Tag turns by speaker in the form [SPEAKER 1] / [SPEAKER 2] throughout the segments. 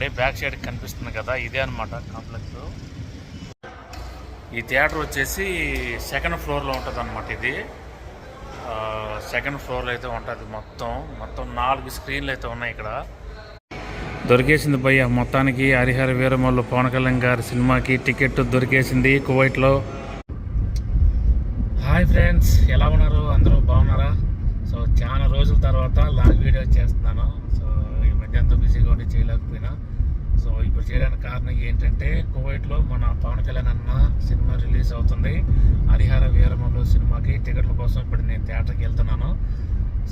[SPEAKER 1] చూడండి back side కనిపిస్తుంది కదా ఇదే అనమాట కాంప్లెక్స్. ఈ థియేటర్ వచ్చేసి సెకండ్ ఫ్లోర్లో ఉంటుంది అనమాట ఇది సెకండ్ ఫ్లోర్లో అయితే ఉంటుంది మొత్తం. మొత్తం నాలుగు స్క్రీన్లు అయితే ఉన్నాయి ఇక్కడ. దొరికేసింది భయ్య మొత్తానికి హరిహర వీరమల్లు పవన్ కళ్యాణ్ గారి సినిమాకి టికెట్ దొరికేసింది కువైట్లో. హాయ్ ఫ్రెండ్స్ ఎలా ఉన్నారు? అందరూ బాగున్నారా? సో చాలా రోజుల తర్వాత లాంగ్ వీడియో చేస్తున్నాను. సో మధ్య అంతా బిజీగా ఉండి చేయలేకపోయినా. సో ఇప్పుడు చేయడానికి కారణం ఏంటంటే కువైట్లో మన పవన్ కళ్యాణ్ అన్న సినిమా రిలీజ్ అవుతుంది. హరిహర వీరమల్లు సినిమాకి టికెట్ల కోసం ఇప్పుడు నేను థియేటర్కి వెళ్తున్నాను.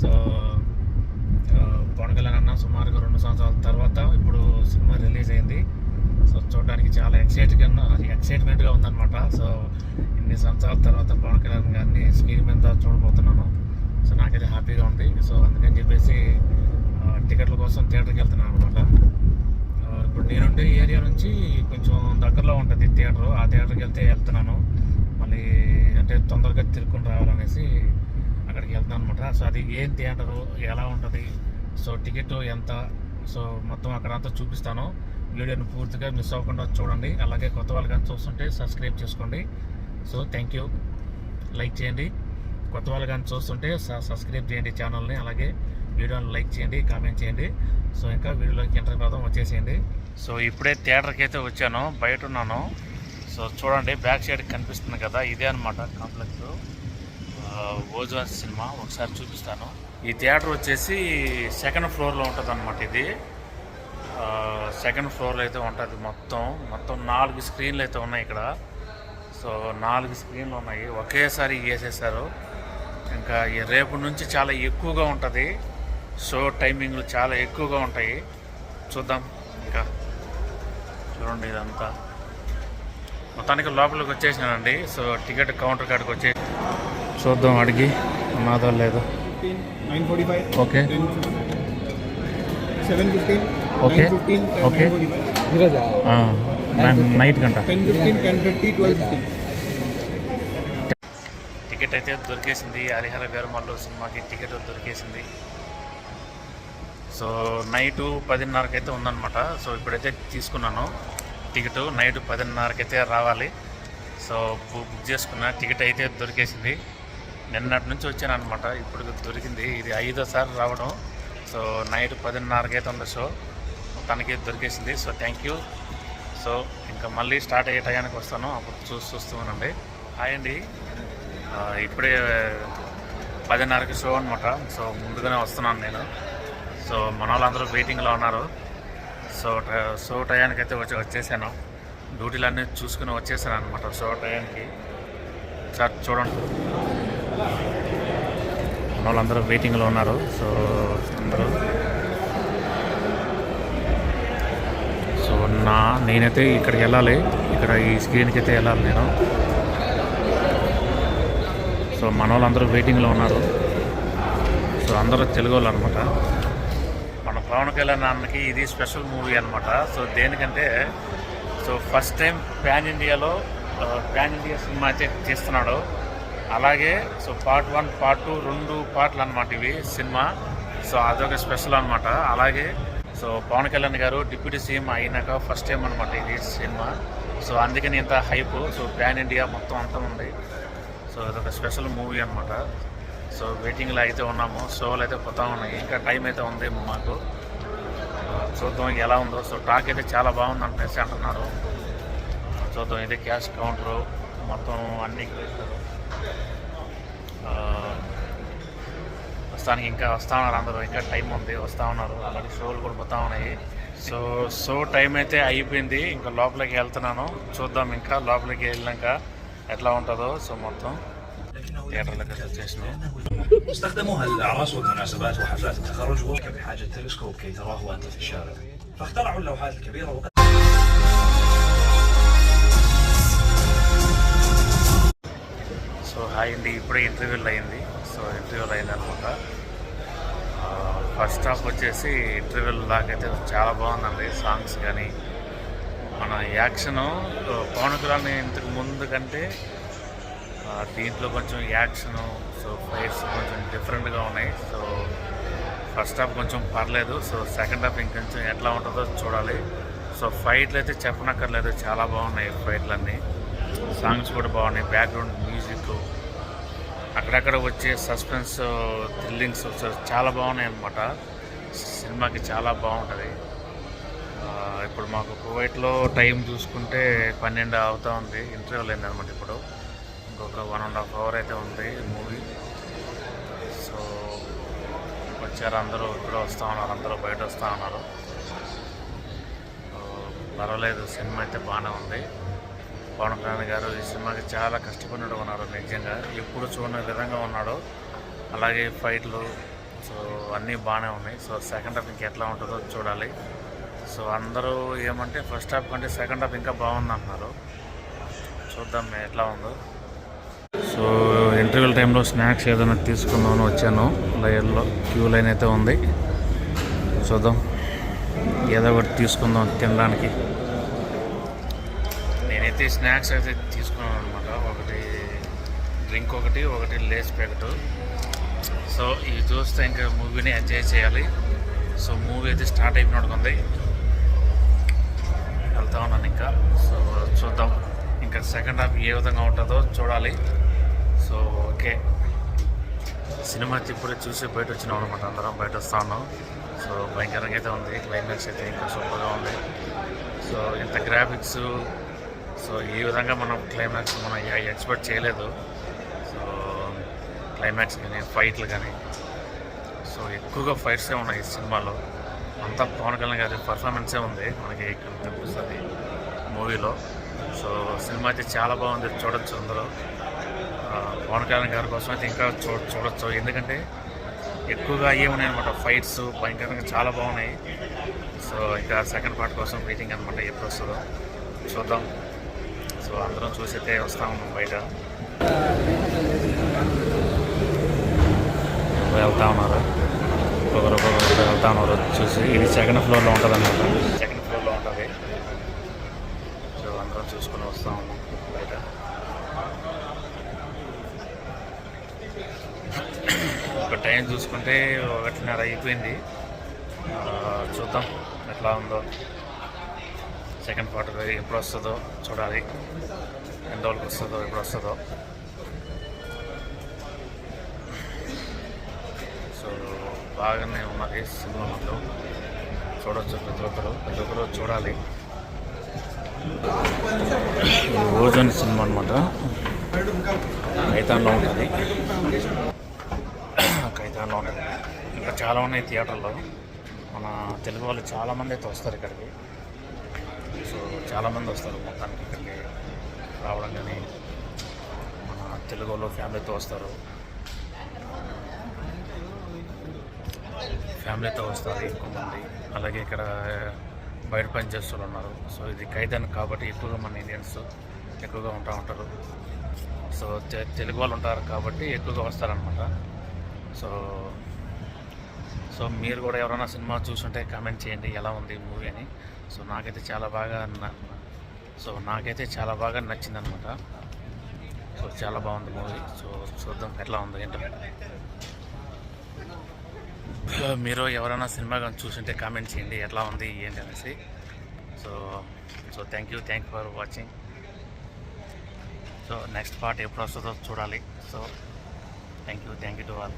[SPEAKER 1] సో పవన్ కళ్యాణ్ అన్న సుమారుగా రెండు సంవత్సరాల తర్వాత ఇప్పుడు సినిమా రిలీజ్ అయింది. సో చూడడానికి చాలా ఎక్సైట్గా ఎక్సైట్మెంట్గా ఉందన్నమాట. సో ఇన్ని సంవత్సరాల తర్వాత పవన్ కళ్యాణ్ గారిని స్క్రీన్ మీద చూడబోతున్నాను. సో నాకైతే హ్యాపీగా ఉంది. సో అందుకని చెప్పేసి కోసం థియేటర్కి వెళ్తున్నాను అనమాట ఇప్పుడు నేనుండే ఏరియా నుంచి కొంచెం దగ్గరలో ఉంటుంది థియేటర్. ఆ థియేటర్కి వెళ్తే వెళ్తున్నాను. మళ్ళీ అంటే తొందరగా తిరుక్కుని రావాలనేసి అక్కడికి వెళ్తున్నాను అనమాట సో అది ఏం థియేటరు ఎలా ఉంటుంది సో టికెట్ ఎంత సో మొత్తం అక్కడ అంతా చూపిస్తాను. వీడియోని పూర్తిగా మిస్ అవ్వకుండా చూడండి. అలాగే కొత్త వాళ్ళు కానీ చూస్తుంటే సబ్స్క్రైబ్ చేసుకోండి. So thank you. లైక్ చేయండి. కొత్త వాళ్ళు కానీ చూస్తుంటే సబ్స్క్రైబ్ చేయండి ఛానల్ని. అలాగే వీడియోని లైక్ చేయండి కామెంట్ చేయండి. సో ఇంకా వీడియోలోకి ఎంటర్ కావడం వచ్చేసేయండి. సో ఇప్పుడే థియేటర్కి అయితే వచ్చాను బయట ఉన్నాను. సో చూడండి బ్యాక్ సైడ్ కనిపిస్తుంది కదా ఇదే అనమాట కాంప్లెక్స్. ఓజోన్ సినిమా ఒకసారి చూపిస్తాను. ఈ థియేటర్ వచ్చేసి సెకండ్ ఫ్లోర్లో ఉంటుంది అనమాట ఇది సెకండ్ ఫ్లోర్లో అయితే ఉంటుంది మొత్తం. మొత్తం నాలుగు స్క్రీన్లు అయితే ఉన్నాయి ఇక్కడ. సో నాలుగు స్క్రీన్లు ఉన్నాయి. ఒకేసారి వేసేసారు ఇంకా రేపు నుంచి చాలా ఎక్కువగా ఉంటుంది. షో టైమింగ్లు చాలా ఎక్కువగా ఉంటాయి. చూద్దాం. ఇంకా చూడండి ఇదంతా. మొత్తానికి లోపలికి వచ్చేసానండి సో టికెట్ కౌంటర్ కాడికి వచ్చే చూద్దాం అడిగి. ఉన్నదో లేదో?
[SPEAKER 2] 15, 945,
[SPEAKER 1] ఓకే.
[SPEAKER 2] 715,
[SPEAKER 1] Okay.
[SPEAKER 2] 915,
[SPEAKER 1] Okay.
[SPEAKER 2] 945.
[SPEAKER 1] నైట్ గంట
[SPEAKER 2] 1015, 1050, 1250.
[SPEAKER 1] టికెట్ అయితే దొరికేసింది. హరిహర వీరమల్లు సినిమాకి టికెట్ దొరికేసింది. సో నైటు పదిన్నరకు అయితే ఉందనమాట సో ఇప్పుడైతే తీసుకున్నాను టికెట్. నైట్ పదిన్నరకైతే అయితే రావాలి. సో బుక్ చేసుకున్న టికెట్ అయితే దొరికేసింది. నిన్నటి నుంచి వచ్చాను అనమాట ఇప్పుడు దొరికింది. ఇది ఐదోసారి రావడం. సో నైట్ పదిన్నరకైతే అయితే ఉంది షో. తనకి దొరికేసింది. So thank you. సో ఇంకా మళ్ళీ స్టార్ట్ అయ్యే టయానికి వస్తాను. అప్పుడు చూసి చూస్తూ ఉండండి. హాయ్ అండి. ఇప్పుడే పదిన్నరకి షో అనమాట సో ముందుగానే వస్తున్నాను నేను. సో మన వాళ్ళందరూ వెయిటింగ్లో ఉన్నారు. సో సో టయానికి అయితే వచ్చి వచ్చేసాను. డ్యూటీలన్నీ చూసుకుని వచ్చేసాను అనమాట సో టయానికి సార్ చూడండి. మన వాళ్ళందరూ వెయిటింగ్లో ఉన్నారు. సో అందరూ సో నా నేనైతే ఇక్కడికి వెళ్ళాలి. ఇక్కడ ఈ స్క్రీన్కి అయితే వెళ్ళాలి నేను. సో మన వాళ్ళందరూ వెయిటింగ్లో ఉన్నారు. సో అందరూ తెలుగు వాళ్ళు అనమాట పవన్ కళ్యాణ్ అన్నకి ఇది స్పెషల్ మూవీ అనమాట సో దేనికంటే సో ఫస్ట్ టైం పాన్ ఇండియాలో పాన్ ఇండియా సినిమా అయితే తీస్తున్నాడు అలాగే so part one part two రెండు పార్ట్లు అనమాట ఇవి సినిమా. సో అదొక స్పెషల్ అనమాట అలాగే సో పవన్ కళ్యాణ్ గారు డిప్యూటీ సీఎం అయినాక ఫస్ట్ టైం అనమాట ఇది సినిమా. సో అందుకని ఇంత హైప్ సో పాన్ ఇండియా మొత్తం అంతా ఉంది. సో ఇదొక స్పెషల్ మూవీ అనమాట సో వెయిటింగ్లో అయితే ఉన్నాము. షోలు అయితే పోతా ఉన్నాయి. ఇంకా టైం అయితే ఉంది మాకు. చూద్దాం ఎలా ఉందో. సో టాక్ అయితే చాలా బాగుంది అనేసి అంటున్నారు. చూద్దాం ఇది క్యాష్ కౌంటరు మొత్తం అన్నీ ఇక్కడ ప్రస్తుతానికి ఇంకా వస్తూ ఉన్నారు అందరూ. ఇంకా టైం ఉంది వస్తూ ఉన్నారు. అలాంటి షోలు కూడా పోతూ ఉన్నాయి. సో షో టైం అయితే అయిపోయింది. ఇంకా లోపలికి వెళ్తున్నాను. చూద్దాం ఇంకా లోపలికి వెళ్ళాక ఎట్లా ఉంటుందో. సో మొత్తం థియేటర్లోకి అయితే వచ్చేసినాం
[SPEAKER 3] استخدموها للاعراس والمناسبات وحفلات التخرج ولك بحاجه تلسكوب كي تراه وانت في الشارع فاخترعوا اللوحات الكبيره وقد
[SPEAKER 1] సో హాయ్ అండి ఇప్పుడే ఇంటర్వ్యూలు అయింది సో ఇంటర్వ్యూలు అయింది అనమాట ఫస్ట్ హాఫ్ వచ్చేసి ఇంటర్వ్యూల దాకా అయితే చాలా బాగుందండి సాంగ్స్ కానీ మన యాక్షను పవన్ కళ్యాణ్ ఇంతకు ముందు కంటే ఆ, దీంట్లో కొంచెం యాక్షను సో ఫైట్స్ కొంచెం డిఫరెంట్గా ఉన్నాయి. సో ఫస్ట్ హాఫ్ కొంచెం పర్లేదు. సో సెకండ్ హాఫ్ ఇంకొంచెం ఎట్లా ఉంటుందో చూడాలి. సో ఫైట్లు అయితే చెప్పనక్కర్లేదు. చాలా బాగున్నాయి ఫైట్లు అన్నీ సాంగ్స్ కూడా బాగున్నాయి. Background music. అక్కడక్కడ వచ్చే సస్పెన్స్ థ్రిల్లింగ్స్ చాలా బాగున్నాయి అనమాట సినిమాకి చాలా బాగుంటుంది. ఇప్పుడు మాకు కువైట్లో టైం చూసుకుంటే పన్నెండు అవుతా ఉంది. ఇంటర్వ్యూలు అయిందనమాట ఇప్పుడు. ఒక వన్ అండ్ హాఫ్ అవర్ అయితే ఉంది మూవీ సో వచ్చారు అందరూ ఇక్కడ వస్తూ ఉన్నారు అందరూ బయట వస్తూ ఉన్నారు. పర్వాలేదు సినిమా అయితే బాగానే ఉంది. పవన్ కళ్యాణ్ గారు ఈ సినిమాకి చాలా కష్టపడినట్టు ఉన్నారు నిజంగా. ఎప్పుడు చూడని విధంగా ఉన్నాడు. అలాగే ఫైట్లు సో అన్నీ బాగానే ఉన్నాయి. సో సెకండ్ హాఫ్ ఇంక ఎట్లా ఉంటుందో చూడాలి. సో అందరూ ఏమంటే ఫస్ట్ హాఫ్ కంటే సెకండ్ హాఫ్ ఇంకా బాగుంది అంటున్నారు చూద్దాం ఎట్లా ఉందో. సో ఇంటర్వ్యూల టైంలో స్నాక్స్ ఏదైనా తీసుకుందామని వచ్చాను. లైన్లో క్యూ లైన్ అయితే ఉంది. చూద్దాం. ఏదో ఒకటి తీసుకుందాం తినడానికి. నేనైతే స్నాక్స్ అయితే తీసుకున్నాను అనమాట ఒకటి డ్రింక్ ఒకటి ఒకటి లేస్ ప్యాకెట్. సో ఇవి చూస్తే ఇంకా మూవీని ఎంజాయ్ చేయాలి. సో మూవీ అయితే స్టార్ట్ అయిపోయినట్టుకుంది వెళ్తా ఉన్నాను ఇంకా. సో చూద్దాం. ఇంకా సెకండ్ హాఫ్ ఏ విధంగా ఉంటుందో చూడాలి. So okay. సినిమా ఇప్పుడు చూసి బయట వచ్చినాం అనమాట అందరం బయట వస్తా ఉన్నాం సో భయంకరంగా అయితే ఉంది. క్లైమాక్స్ అయితే ఇంకా సూపర్గా ఉంది. సో ఇంత గ్రాఫిక్స్ సో ఈ విధంగా మనం క్లైమాక్స్ మనం ఎక్స్పెక్ట్ చేయలేదు. సో క్లైమాక్స్ కానీ ఫైట్లు కానీ సో ఎక్కువగా ఫైట్సే ఉన్నాయి ఈ సినిమాలో. అంతా పవన్ కళ్యాణ్ గారి పర్ఫార్మెన్సే ఉంది మనకి ఇక్కడ కనిపిస్తుంది మూవీలో. సో సినిమా అయితే చాలా బాగుంది. చూడొచ్చు అందరూ. పవన్ కళ్యాణ్ గారి కోసం అయితే ఇంకా చూ చూడొచ్చు. ఎందుకంటే ఎక్కువగా ఏమున్నాయి అనమాట ఫైట్స్ భయంకరంగా చాలా బాగున్నాయి. సో ఇంకా సెకండ్ పార్ట్ కోసం వెయిటింగ్ అనమాట ఎప్పుడు వస్తుందో చూద్దాం. సో అందరం చూసి అయితే వస్తా ఉన్నాం బయట. వెళ్తా ఉన్నారు. ఒకరు ఒకరు వెళ్తా ఉన్నారు. చూసి ఇది సెకండ్ ఫ్లోర్లో ఉంటుంది అనమాట సెకండ్ ఫ్లోర్లో ఉంటుంది. సో అందరం చూసుకొని వస్తా ఉన్నాం బయట ఒక టైం చూసుకుంటే ఒకటిన్నర అయిపోయింది. చూద్దాం ఎట్లా ఉందో. సెకండ్ పార్ట్ ఎప్పుడు వస్తుందో చూడాలి. ఎన్ని రోజులకు వస్తుందో ఎప్పుడు వస్తుందో. సో బాగానే ఉన్నది సినిమా మొత్తం. చూడొచ్చు ప్రతి ఒక్కరు. ప్రతి ఒక్కరు చూడాలి. ఓజన్ ఓజోన్ సినిమా అనమాట మైతాన్లో ఉంటుంది కైతాన్లో ఉంటుంది ఇంకా చాలా ఉన్నాయి థియేటర్లో. మన తెలుగు వాళ్ళు చాలామంది అయితే వస్తారు ఇక్కడికి. సో చాలామంది వస్తారు మొత్తానికి ఇక్కడికి రావడం కానీ మన తెలుగు వాళ్ళు ఫ్యామిలీతో వస్తారు. ఫ్యామిలీతో వస్తారు ఎక్కువ మంది అలాగే ఇక్కడ బయట పనిచేస్తున్నారు ఉన్నారు. సో ఇది ఖైదాన్ కాబట్టి ఎక్కువగా మన ఇండియన్స్ ఎక్కువగా ఉంటా ఉంటారు. సో తెలుగు వాళ్ళు ఉంటారు కాబట్టి ఎక్కువగా వస్తారనమాట సో సో మీరు కూడా ఎవరైనా సినిమా చూసుంటే కామెంట్ చేయండి ఎలా ఉంది మూవీ అని. సో నాకైతే చాలా బాగా న- సో నాకైతే చాలా బాగా నచ్చింది అనమాట సో చాలా బాగుంది మూవీ. సో చూద్దాం ఎట్లా ఉంది ఏంటో. మీరు ఎవరైనా సినిమా కానీ చూసుంటే కామెంట్ చేయండి ఎట్లా ఉంది ఏంటి అనేసి. So so thank you thank for watching. So next part ఎప్పుడు వస్తుందో చూడాలి. So thank you thank you to all